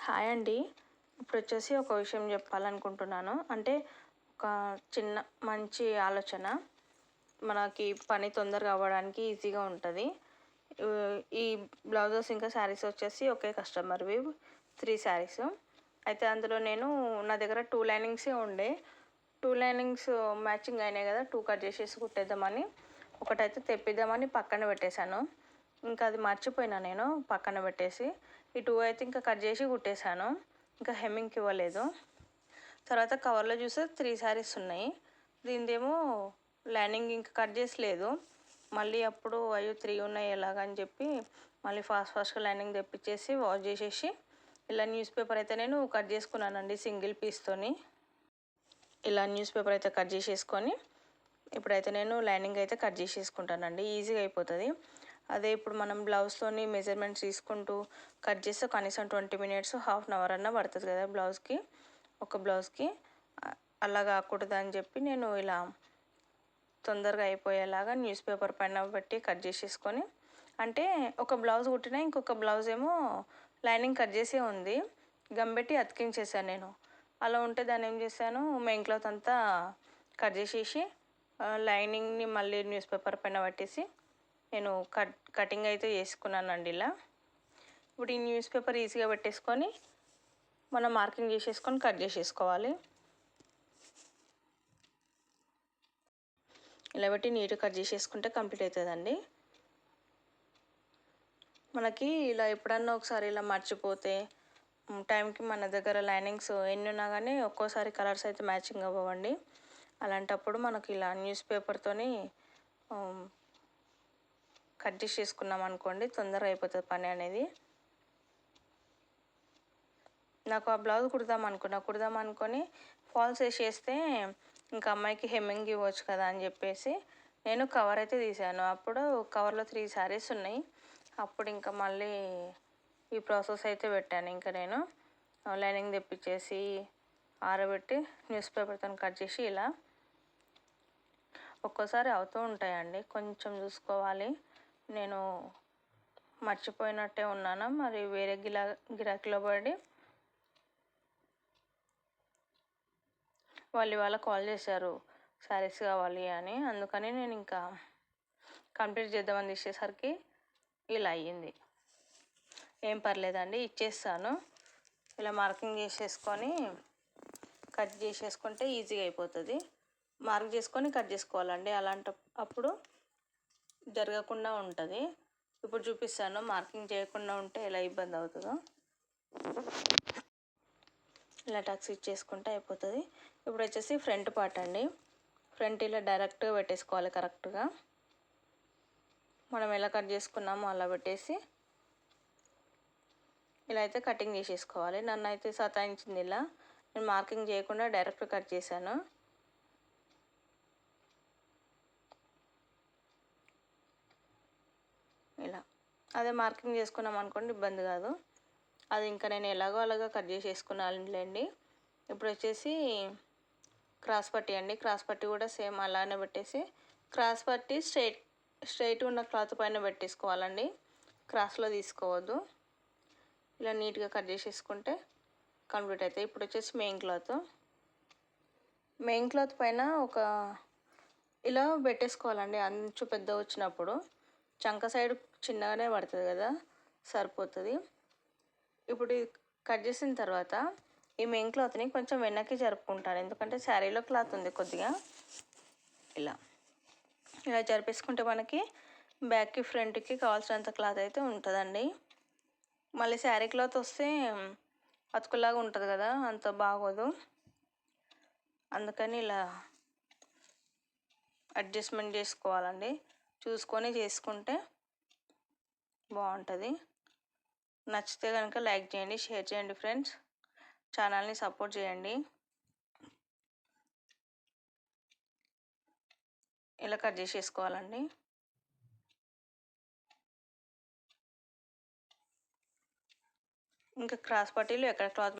Hi అండి. ఇప్పుడు వచ్చేసి ఒక విషయం చెప్పాలనుకుంటున్నాను. అంటే ఒక చిన్న మంచి ఆలోచన. మనకి పని తొందరగా అవ్వడానికి ఈజీగా ఉంటుంది. ఈ బ్లౌజెస్ ఇంకా శారీస్ వచ్చేసి ఒకే కస్టమర్వి త్రీ శారీస్. అయితే అందులో నేను నా దగ్గర టూ లైనింగ్సే ఉండే. టూ లైనింగ్స్ మ్యాచింగ్ అయినాయి కదా టూ కట్ చేసేసి కుట్టేద్దామని. ఒకటైతే తెప్పిద్దామని పక్కన పెట్టేశాను. ఇంకా అది మర్చిపోయినా నేను పక్కన పెట్టేసి. ఈ టూ అయితే ఇంకా కట్ చేసి కుట్టేశాను. ఇంకా హెమ్మింగ్కి ఇవ్వలేదు. తర్వాత కవర్లో చూస్తే త్రీ శారీస్ ఉన్నాయి. దీనిదేమో లైనింగ్ ఇంకా కట్ చేసి లేదు మళ్ళీ అప్పుడు అయ్యో త్రీ ఉన్నాయి ఎలాగని చెప్పి మళ్ళీ ఫాస్ట్ ఫాస్ట్గా లైనింగ్ తెప్పించేసి వాష్ చేసేసి ఇలా న్యూస్ పేపర్ అయితే నేను కట్ చేసుకున్నానండి సింగిల్ పీస్తోని ఇలా న్యూస్ పేపర్ అయితే కట్ చేసేసుకొని ఇప్పుడైతే నేను లైనింగ్ అయితే కట్ చేసేసుకుంటానండి. ఈజీగా అయిపోతుంది. అదే ఇప్పుడు మనం బ్లౌజ్లోని మెజర్మెంట్స్ తీసుకుంటూ కట్ చేస్తే కనీసం twenty minutes half an hour అన్న పడుతుంది కదా బ్లౌజ్కి ఒక బ్లౌజ్కి అలా కాకూడదు అని చెప్పి నేను ఇలా తొందరగా అయిపోయేలాగా న్యూస్ పేపర్ పైన పెట్టి కట్ చేసేసుకొని అంటే ఒక బ్లౌజ్ కుట్టినా ఇంకొక బ్లౌజ్ ఏమో లైనింగ్ కట్ చేసే ఉంది. గమ్ పెట్టి అతికించేసాను నేను. అలా ఉంటే దాన్ని ఏం చేశాను మెయిన్ క్లాత్ అంతా కట్ చేసేసి లైనింగ్ని మళ్ళీ న్యూస్ పేపర్ పైన పట్టేసి నేను కట్ కటింగ్ అయితే చేసుకున్నానండి ఇలా. ఇప్పుడు ఈ న్యూస్ పేపర్ ఈజీగా పెట్టేసుకొని మనం మార్కింగ్ చేసేసుకొని కట్ చేసేసుకోవాలి. ఇలా పెట్టి నీట్గా కట్ చేసేసుకుంటే కంప్లీట్ అవుతుందండి. మనకి ఇలా ఎప్పుడన్నా ఒకసారి ఇలా మర్చిపోతే టైంకి మన దగ్గర లైనింగ్స్ ఎన్ని ఉన్నా కానీ ఒక్కోసారి కలర్స్ అయితే మ్యాచింగ్ అవ్వండి అలాంటప్పుడు మనకి ఇలా న్యూస్ పేపర్తోని కట్ చేసేసుకున్నాం అనుకోండి తొందరగా అయిపోతుంది పని అనేది. నాకు ఆ బ్లౌజ్ కుడదాం అనుకున్నా కుడదాం అనుకొని ఫాల్స్ వేసేస్తే ఇంకా అమ్మాయికి హెమ్మింగ్ ఇవ్వచ్చు కదా అని చెప్పేసి నేను కవర్ అయితే తీసాను. అప్పుడు కవర్లో త్రీ శారీస్ ఉన్నాయి. అప్పుడు ఇంకా మళ్ళీ ఈ ప్రాసెస్ అయితే పెట్టాను. ఇంకా నేను లైనింగ్ తెప్పించేసి ఆరబెట్టి న్యూస్ పేపర్తో కట్ చేసి ఇలా ఒక్కోసారి అవుతూ ఉంటాయండి. కొంచెం చూసుకోవాలి. నేను మర్చిపోయినట్టే ఉన్నాను? మరి వేరే గిలా గిరాకీలో పడి వాళ్ళు ఇవాళ కాల్ చేశారు శారీస్ కావాలి అని. అందుకని నేను ఇంకా కంప్లీట్ చేద్దామని తీసేసరికి ఇలా అయ్యింది. ఏం పర్లేదండి ఇచ్చేస్తాను. ఇలా మార్కింగ్ చేసేసుకొని కట్ చేసేసుకుంటే ఈజీగా అయిపోతుంది. మార్క్ చేసుకొని కట్ చేసుకోవాలండి. అలాంటి అప్పుడు జరగకుండా ఉంటుంది. ఇప్పుడు చూపిస్తాను. మార్కింగ్ చేయకుండా ఉంటే ఎలా ఇబ్బంది అవుతుందో. ఇలా టక్స్ ఇచ్చేసుకుంటే అయిపోతుంది. ఇప్పుడు వచ్చేసి ఫ్రంట్ పార్ట్ అండి. ఫ్రంట్ ఇలా డైరెక్ట్గా పెట్టేసుకోవాలి కరెక్ట్గా మనం ఎలా కట్ చేసుకున్నామో అలా పెట్టేసి ఇలా అయితే కటింగ్ చేసేసుకోవాలి. నన్ను అయితే సతాయించింది ఇలా. నేను మార్కింగ్ చేయకుండా డైరెక్ట్ కట్ చేశాను. ఇలా. అదే మార్కింగ్ చేసుకున్నాం అనుకోండి ఇబ్బంది కాదు. అది ఇంకా నేను ఎలాగో అలాగా కట్ చేసేసుకున్నానులేండి ఇప్పుడు వచ్చేసి క్రాస్ పట్టి అండి. క్రాస్ పట్టి కూడా సేమ్ అలానే పెట్టేసి క్రాస్ పట్టి స్ట్రైట్ స్ట్రైట్ ఉన్న క్లాత్ పైన పెట్టేసుకోవాలండి. క్రాస్లో తీసుకోవద్దు. ఇలా నీట్గా కట్ చేసేసుకుంటే కంప్లీట్ అవుతాయి. ఇప్పుడు వచ్చేసి మెయిన్ క్లాత్. మెయిన్ క్లాత్ పైన ఒక ఇలా పెట్టేసుకోవాలండి. అంచు పెద్ద వచ్చినప్పుడు చంక సైడ్ చిన్నగానే పడుతుంది కదా సరిపోతుంది. ఇప్పుడు కట్ చేసిన తర్వాత ఈ మెయిన్ క్లాత్ని కొంచెం వెనక్కి జరుపుకుంటాను. ఎందుకంటే శారీలో క్లాత్ ఉంది కొద్దిగా. ఇలా ఇలా జరిపేసుకుంటే మనకి బ్యాక్కి ఫ్రంట్కి కావాల్సినంత క్లాత్ అయితే ఉంటుందండి. మళ్ళీ శారీ క్లాత్ వస్తే అతుకులాగా ఉంటుంది కదా అంత బాగోదు. అందుకని ఇలా అడ్జస్ట్మెంట్ చేసుకోవాలండి. చూసుకొని చేసుకుంటే బాగుంటుంది. నచ్చితే కనుక లైక్ చేయండి షేర్ చేయండి ఫ్రెండ్స్. ఛానల్ని సపోర్ట్ చేయండి. ఇలా కట్ చేసేసుకోవాలండి. ఇంకా క్రాస్ పట్టీలు ఎక్కడ క్లాత్